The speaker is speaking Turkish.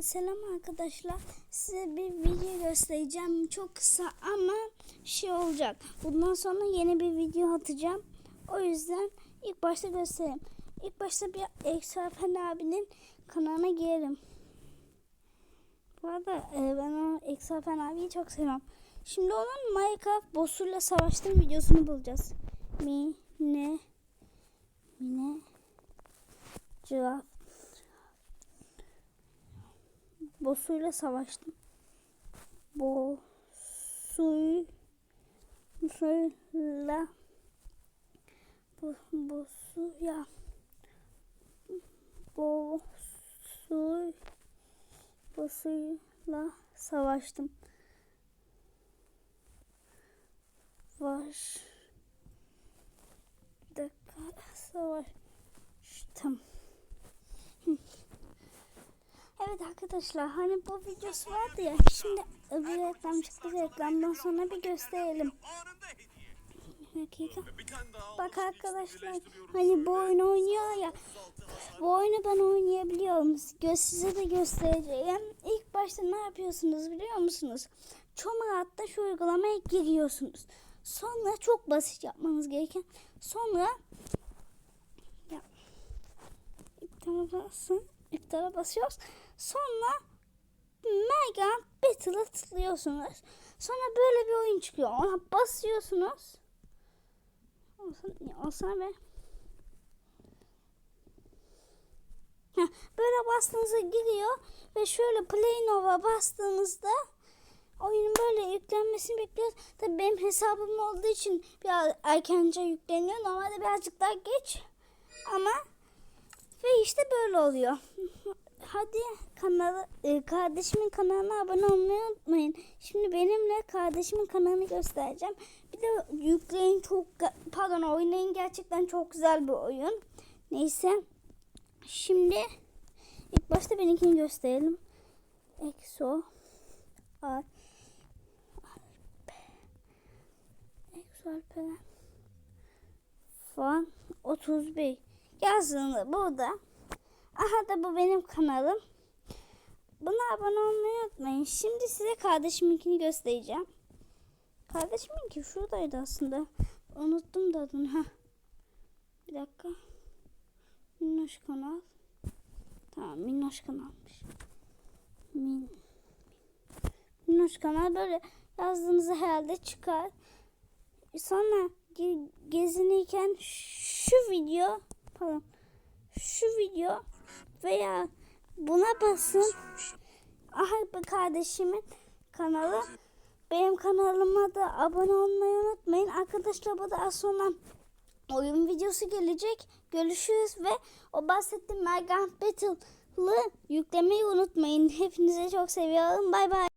Selam arkadaşlar. Size bir video göstereceğim. Çok kısa ama şey olacak. Bundan sonra yeni bir video atacağım. O yüzden ilk başta göstereyim. İlk başta bir Eksafen abinin kanalına girelim. Bu arada e, ben o Eksafen abiyi çok seviyorum. Şimdi onun Minecraft boss'uyla savaştığım videosunu bulacağız. Mi, ne, cevap bossuyla savaştım. Bossuyla bu bossu ya bossu bossuyla savaştım. Var. Dakika savaştım. Evet arkadaşlar hani bu videosu vardı ya şimdi öbür reklam çıktı reklamdan sonra bir gösterelim. Bir dakika. Bak arkadaşlar hani bu oyunu oynuyor ya bu oyunu ben oynayabiliyorum. Gö size de göstereceğim. İlk başta ne yapıyorsunuz biliyor musunuz? Çomarat'ta şu uygulamaya giriyorsunuz. Sonra çok basit yapmanız gereken sonra ya, iptala basın. İptala basıyoruz. Sonra Mega Battle'a tıklıyorsunuz. Sonra böyle bir oyun çıkıyor. Ona basıyorsunuz. Olsun be. Böyle bastığınızda giriyor ve şöyle Play Nova bastığınızda oyunun böyle yüklenmesini bekliyoruz. Tabii benim hesabım olduğu için biraz erkence yükleniyor. Normalde birazcık daha geç ama ve işte böyle oluyor. Hadi kanalı e, kardeşimin kanalına abone olmayı unutmayın. Şimdi benimle kardeşimin kanalını göstereceğim. Bir de yükleyin çok pardon oynayın gerçekten çok güzel bir oyun. Neyse. Şimdi ilk başta benimkini gösterelim. Exo Alp Exo Alperen Fan 31 yazdığında burada Aha da bu benim kanalım. Buna abone olmayı unutmayın. Şimdi size kardeşiminkini göstereceğim. Kardeşiminki şuradaydı aslında. Unuttum da adını. Heh. Bir dakika. Minnoş kanal. Tamam Minnoş kanalmış. Min. Minnoş kanal böyle yazdığınızda herhalde çıkar. Sonra ge gezinirken şu video pardon şu video veya buna basın. Aha bu kardeşimin kanalı. Benim kanalıma da abone olmayı unutmayın. Arkadaşlar bu da sonra oyun videosu gelecek. Görüşürüz ve o bahsettiğim Mergant Battle'ı yüklemeyi unutmayın. Hepinize çok seviyorum. Bay bay.